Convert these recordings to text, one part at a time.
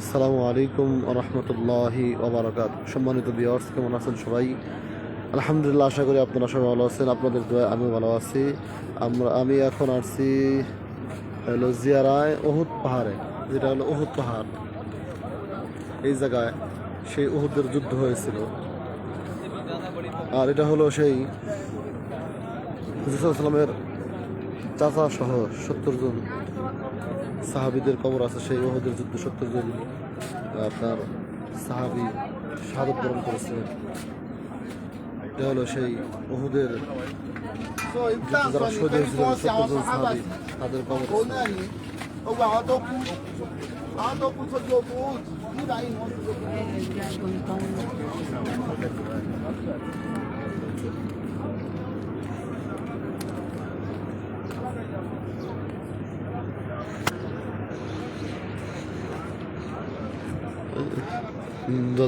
আসসালামু আলাইকুম রহমতুল্লাহি ওবরাকাত সম্মানিত বিয়ার্স কেমন আছেন সবাই? আলহামদুলিল্লাহ, আশা করি আপনারা সবাই ভালো আছেন। আপনাদের দোয়ায় আমি ভালো আছি। আমরা, আমি এখন আসছি হলো জিয়ারায় ওহুদ পাহাড়ে, যেটা হলো ওহুদ পাহাড়। এই জায়গায় সেই ওহুদের যুদ্ধ হয়েছিল। আর এটা হলো সেই হুজুর চাচা সহ সত্তর জন সাহাবিদের কবর আছে, সেই ওহদের যুদ্ধে সত্তর জন আপনার সাহাবি শাহাদত বরণ করেছিলেন এটা হলো সেই ওহুদের যারা শহীদ হয়েছিলেন সত্তর জন সাহাবি তাদের কবর আছে।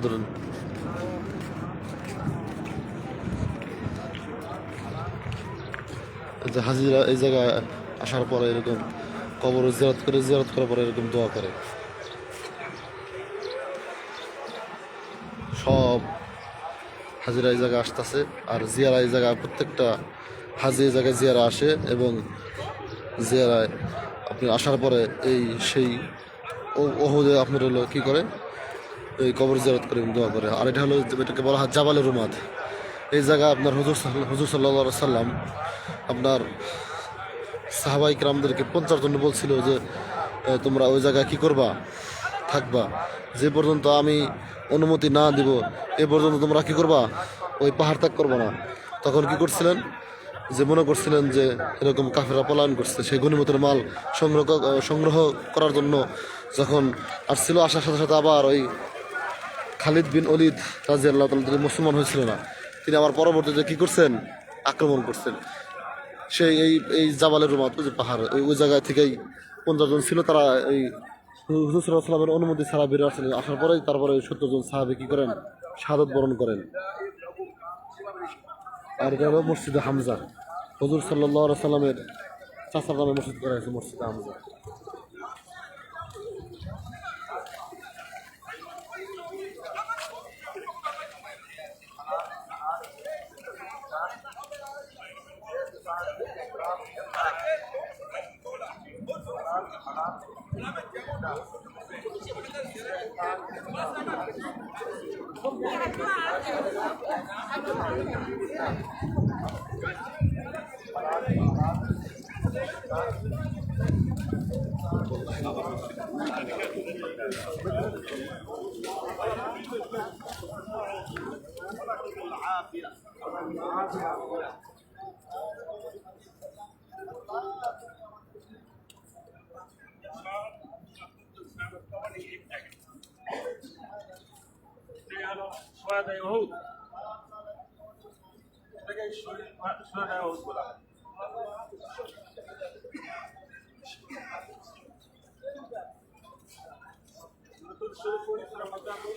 ধরুন। যে হাজিরা এই জায়গায় আসার পরে এরকম কবর জিয়ারত করে, জিয়ারত করার পরে এরকম দোয়া করে? সব হাজিরা এই জায়গায় আসতেছে, আর জিয়ারা এই জায়গায়, প্রত্যেকটা হাজি এই জায়গায় জিয়ারা আসে এবং জিয়ারায় আপনি আসার পরে এই সেই ও- ওহুদে আপনার হলো কী করে? এই কবর জিয়ারত করে, দোয়া করে। আর এটা হলো এটাকে বলা হয় জাবালে রুমাদ এই জায়গা আপনার হুজুর হুজুর সাল্লা সাল্লাম আপনার সাহাবাই রামদেরকে পঞ্চাশ জন বলছিল যে তোমরা ওই জায়গায় কী করবা? থাকবা। যে পর্যন্ত আমি অনুমতি না দিব, এ পর্যন্ত তোমরা কী করবা? ওই পাহাড় ত্যাগ করব না। তখন কি করছিলেন? যে মনে করছিলেন যে, এরকম কাফেরা পলায়ন করছে। সেই গণিমতের মাল সংগ্রহ সংগ্রহ করার জন্য যখন আসছিল, আসার সাথে সাথে আবার ওই খালিদ বিন অলিদ রাজি আল্লাহ তিনি মুসলমান হয়েছিল না, তিনি আবার পরবর্তীতে কি করছেন? আক্রমণ করছেন। সেই এই এই জাবালের রুমাত ওই যে পাহাড়, ওই ওই জায়গায় থেকেই পঞ্চাশ জন ছিল, তারা এই হুজুরামের অনুমতি ছাড়া বেরিয়ে আসছিলেন আসার পরেই তারপরে সত্তর জন সাহাবি কী করেন? শাহাদত বরণ করেন। আর এটা হলো মসজিদে হামজা। হজুর সাল্লাহ সাল্লামের চাচার নামে মসজিদ করা হয়েছে মসজিদে হামজা। العافيه العافيه এটাকে সোয়াদা ইহুদ বলা হয় নতুন শুরু করি তার মধ্যে আমি